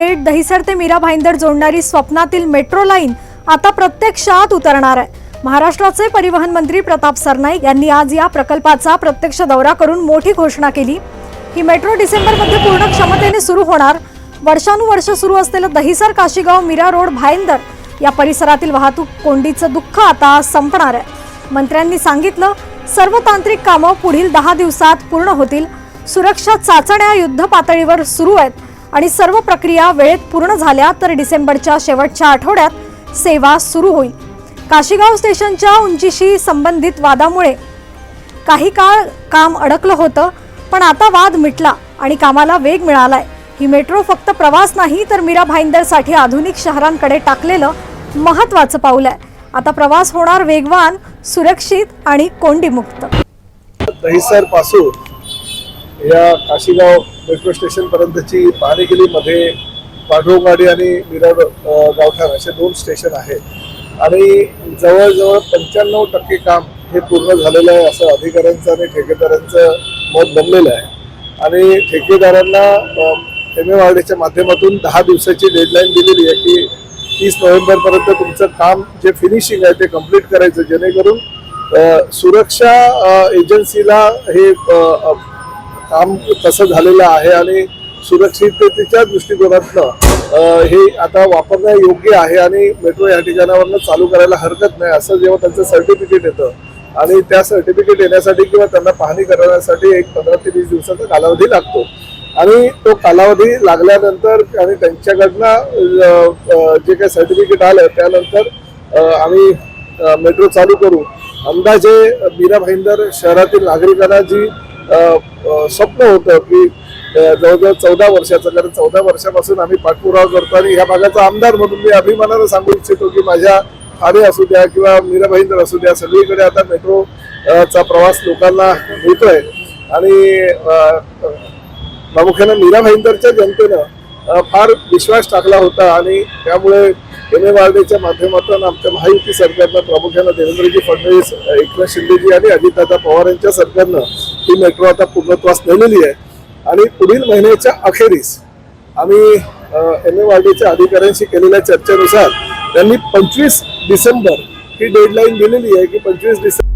थेट दहिसर ते मीरा भाईंदर जोडणारी स्वप्नातील मेट्रो लाईन आता प्रत्यक्षात उतरणार आहे. महाराष्ट्राचे परिवहन मंत्री प्रताप सरनाईक यांनी आज या प्रकल्पाचा प्रत्यक्ष दौरा करून मोठी घोषणा केली. ही मेट्रो डिसेंबरमध्ये पूर्ण क्षमतेने सुरू होणार. वर्षानुवर्ष सुरू असलेलं दहिसर काशीगाव मीरा रोड भाईंदर या परिसरातील वाहतूक कोंडीचं दुःख आता संपणार आहे. मंत्र्यांनी सांगितलं सर्व तांत्रिक कामं पुढील दहा दिवसात पूर्ण होतील. सुरक्षा चाचण्या युद्ध पातळीवर सुरू आहेत. आणि सर्व प्रक्रिया वेळेत पूर्ण झाल्या तर डिसेंबरच्या शेवटच्या आठवड्यात सेवा सुरू होईल. काशीगाव स्टेशनच्या उंचीशी संबंधित वादामुळे काही काळ काम अडकलं होतं पण आता वाद मिटला आणि कामाला वेग मिळालाय. ही मेट्रो फक्त प्रवास नाही तर मीरा भाईंदरसाठी आधुनिक शहरांकडे टाकलेलं महत्वाचं पाऊल आहे. आता प्रवास होणार वेगवान सुरक्षित आणि कोंडीमुक्त. दहिसरपासून या काशीगाव मेट्रो स्टेशनपर्यंतची पाहणी केली मध्ये पांडवगाडी आणि मिरड गावठाण असे दोन स्टेशन आहेत. आणि जवळजवळ पंच्याण्णव टक्के काम हे पूर्ण झालेलं आहे असं अधिकाऱ्यांचं आणि ठेकेदारांचं मत बनलेलं आहे. आणि ठेकेदारांना एम एम आर डीच्या माध्यमातून दहा दिवसाची डेडलाईन दिलेली आहे की तीस नोव्हेंबरपर्यंत तुमचं काम जे फिनिशिंग आहे ते कंप्लीट करायचं जेणेकरून सुरक्षा एजन्सीला हे काम तसं झालेलं आहे आणि सुरक्षिततेच्या दृष्टिकोनातनं हे आता वापरणं योग्य आहे आणि मेट्रो या ठिकाणावरनं चालू करायला हरकत नाही असं जेव्हा त्यांचं सर्टिफिकेट येतं. आणि त्या सर्टिफिकेट येण्यासाठी किंवा त्यांना पाहणी करण्यासाठी एक पंधरा ते वीस दिवसाचा कालावधी लागतो. आणि तो कालावधी लागल्यानंतर आणि त्यांच्याकडनं जे काही सर्टिफिकेट आलं त्यानंतर आम्ही मेट्रो चालू करू. अंदाजे मीरा भाईंदर शहरातील नागरिकांना जी स्वप्न होतं की जवळजवळ चौदा वर्षाचं कारण चौदा वर्षापासून आम्ही पाठपुरावा करतो आणि ह्या भागाचा आमदार म्हणून मी अभिमानानं सांगू इच्छितो की माझ्या ठाणे असू द्या किंवा मीरा भाईंदर असू द्या सगळीकडे आता मेट्रो चा प्रवास लोकांना मिळतोय आणि प्रामुख्यानं मीरा भाईंदरच्या जनतेनं फार विश्वास टाकला होता आणि त्यामुळे एम ए वार्डेच्या माध्यमातून आमच्या महायुती सरकारनं प्रामुख्यानं देवेंद्रजी फडणवीस एकनाथ शिंदेजी आणि अजितदादा पवार यांच्या सरकारनं ही मेट्रो आता पूर्णत्वास नेलेली आहे. आणि पुढील महिन्याच्या अखेरीस आम्ही एम ए वार्डेच्या अधिकाऱ्यांशी केलेल्या चर्चेनुसार त्यांनी पंचवीस डिसेंबर ही डेडलाईन दिलेली आहे की पंचवीस डिसेंबर